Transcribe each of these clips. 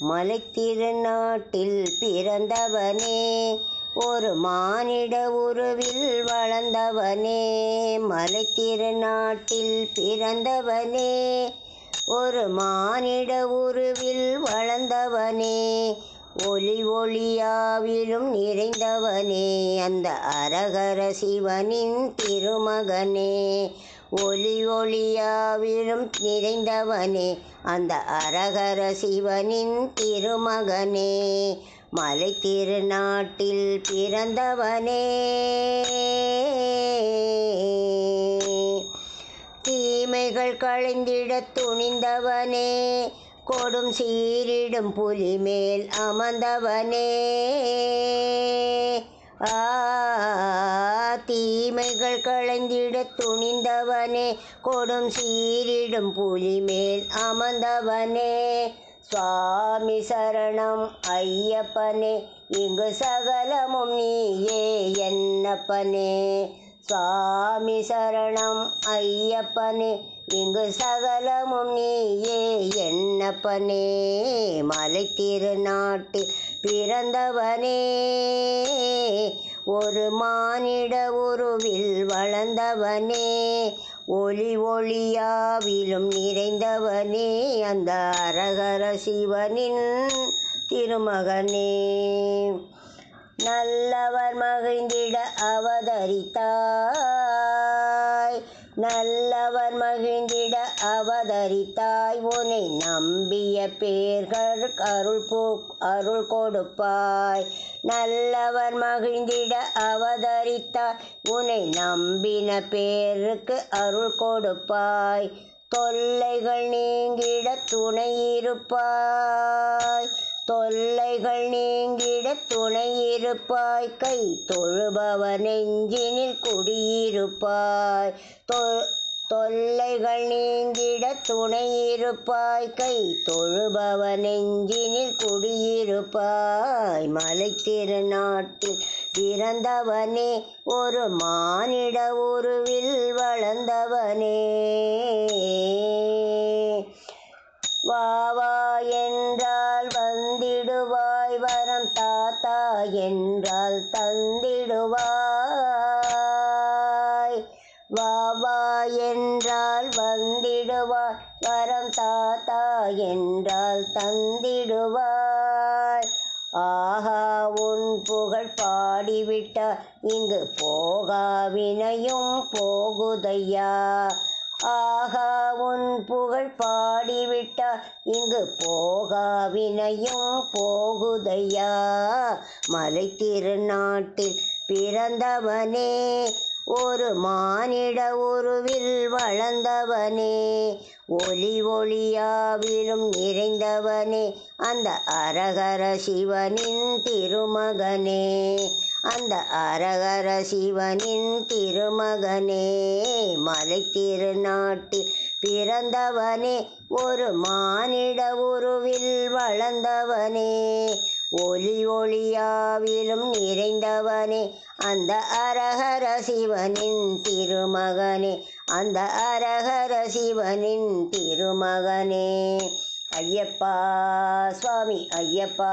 மலைத்திருநாட்டில் பிறந்தவனே ஒரு மானிட உருவில் வளர்ந்தவனே. மலைத்திருநாட்டில் பிறந்தவனே ஒரு மானிட உருவில் வளர்ந்தவனே. ஒளி ஒளியாவிலும் நிறைந்தவனே அந்த அரகர சிவனின் திருமகனே. ஒளி ஒளியாவிலும் நிறைந்தவனே அந்த அரகர சிவனின் திருமகனே. மலை திருநாட்டில் பிறந்தவனே. தீமைகள் களைந்திட துணிந்தவனே கொடும் சீரிடும் புலி மேல் அமர்ந்தவனே. ஆ தீமைகள் களைந்திட துணிந்தவனே கொடும் சீரிடும் புலி மேல் அமர்ந்தவனே. சுவாமி சரணம் ஐயப்பனே இங்கு சகலமும் நீயே என்னப்பனே. சுவாமி சரணம் ஐயப்பனே இங்கு சகலமும் நீயே என்னப்பனே. மலை திருநாட்டில் பிறந்தவனே. ஒரு மானிட உருவில் வளர்ந்தவனே ஒளி ஒளியாவிலும் நிறைந்தவனே அந்த அரகர சிவனின் திருமகனே. நல்லவர் மகிழ்ந்திட அவதரித்தார். நல்லவர் மகிழ்ந்திட அவதரித்தாய். உன்னை நம்பிய பேர்கள் அருள் போ அருள் கொடுப்பாய். நல்லவர் மகிழ்ந்திட அவதரித்தாய். உன்னை நம்பின பேருக்கு அருள் கொடுப்பாய். தொல்லைகள் நீங்கிட துணை இருப்பாய். தொல்லைகள் நீங்கிட துணை இருப்பாய் கை தொழுபவ நெஞ்சினில் குடியிருப்பாய். தொல்லைகள் நீங்கிட துணை இருப்பாய் கை தொழுபவ நெஞ்சினில் குடியிருப்பாய். மலை திருநாட்டில் பிறந்தவனே ஒரு மானிட உருவில் வளர்ந்தவனே. என்றால் தந்திடுவாய். வா வா என்றால் வந்திடுவாய். வரம் தாத்தா என்றால் தந்திடுவாய். ஆஹா உன் புகழ் பாடிவிட்டார் இங்கு போகா வினையும் போகுதையா. ஆகா உன் புகழ் பாடிவிட்டார் இங்கு போகா வினையும் போகுதையா? மலை திருநாட்டில் பிறந்தவனே ஒரு மானிட உருவில் வளர்ந்தவனே ஒளி ஒளியாவிலும் நிறைந்தவனே அந்த அரகர சிவனின் திருமகனே. அந்த அரகர சிவனின் திருமகனே மலை திருநாட்டில் பிறந்தவனே ஒரு மானிட உருவில் வளர்ந்தவனே ஒளி ஒளியாவிலும் நிறைந்தவனே அந்த அரகர சிவனின் திருமகனே அந்த அரகர சிவனின் திருமகனே. ஐயப்பா சுவாமி ஐயப்பா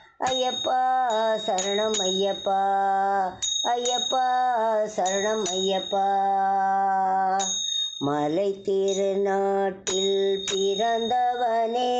ஐயப்பா சரணம் ஐயப்பா. ஐயப்பா சரணம் ஐயப்பா. மலை திருநாட்டில் பிறந்தவனே.